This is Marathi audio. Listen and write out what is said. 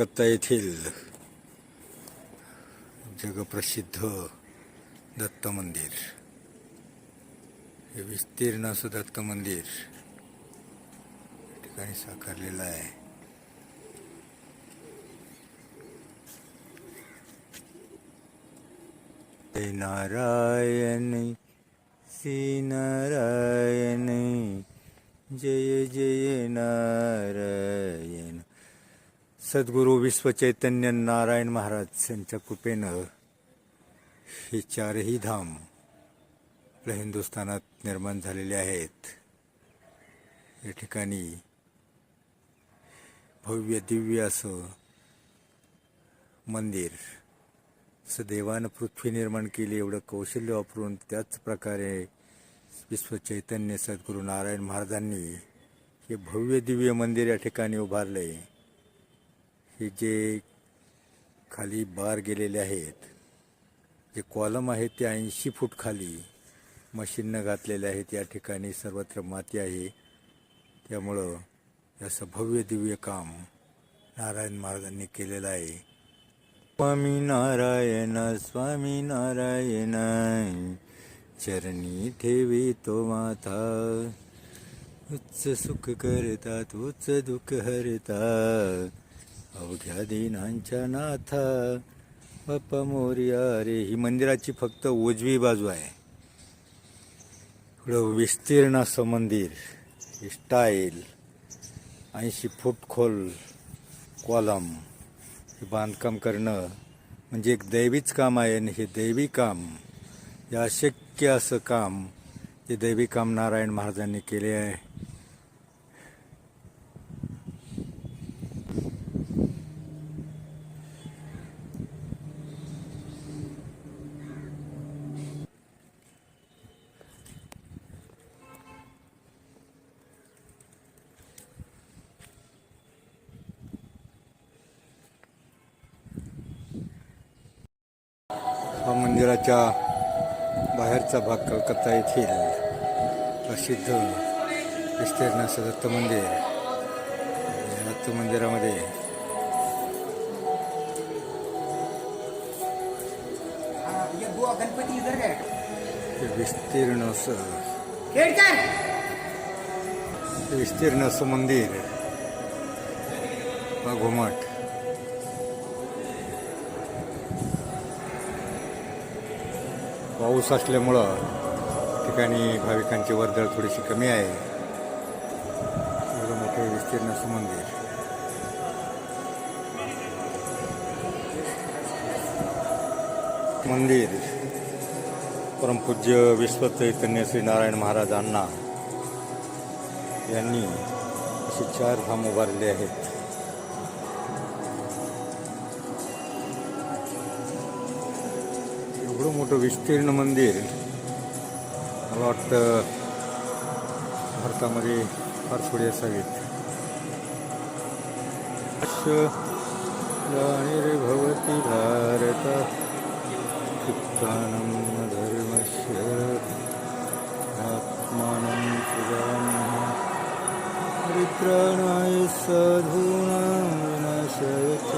कलकत्ता येथील जगप्रसिद्ध दत्त मंदिर। हे विस्तीर्ण असं दत्त मंदिर। ठिकाणी साकारलेलं आहे। जय नारायण, श्री नारायण, जय जय नारायण। सद्गुरू विश्वचैतन्य नारायण महाराज यांच्या कृपेनं हे चारही धाम आपल्या हिंदुस्थानात निर्माण झालेले आहेत. या ठिकाणी भव्य दिव्य असं मंदिर सदैवानं देवानं पृथ्वी निर्माण केली एवढं कौशल्य वापरून त्याच प्रकारे विश्व चैतन्य सद्गुरू नारायण महाराजांनी हे भव्य दिव्य मंदिर या ठिकाणी उभारले हे जे खाली बार गेलेले आहेत जे कॉलम आहेत ते ऐंशी फूट खाली मशीननं घातलेले आहेत या ठिकाणी सर्वत्र माती आहे. त्यामुळं असं भव्य दिव्य काम नारायण महाराजांनी केलेलं आहे. स्वामी नारायण स्वामी नारायण चरणी ठेवी तो माथा उच्च सुख करतात उच्च दुःख हरता अवघ्या दिनांच्या नाथा बाप्पा मोर्या रे ही मंदिराची फक्त उजवी बाजू आहे. थोडं विस्तीर्ण असं मंदिर स्टाईल ऐंशी फूट खोल कॉलम. हे बांधकाम करणं म्हणजे एक दैवीच काम आहे आणि हे दैवी काम हे अशक्य असं काम हे दैवी काम नारायण महाराजांनी केले आहे. हा मंदिराच्या बाहेरचा भाग कलकत्ता येथील प्रसिद्ध विस्तीर्ण असं दत्त मंदिर. दत्त मंदिरामध्ये विस्तीर्ण असं विस्तीर्ण असं मंदिर. हा घुमट. पाऊस असल्यामुळं ठिकाणी भाविकांची वर्दळ थोडीशी कमी आहे. एवढं मोठं विस्तीर्ण असं मंदिर. मंदिर परमपूज्य विश्वचैतन्य श्री नारायण महाराजांना यांनी असे चार धाम उभारले आहेत. एवढं मोठं विस्तीर्ण मंदिर मला वाटतं भारतामध्ये फार थोडी असावीत. भवती भारत चित्तानं धर्मस्य आत्मानं सुजानः साधूनां साधु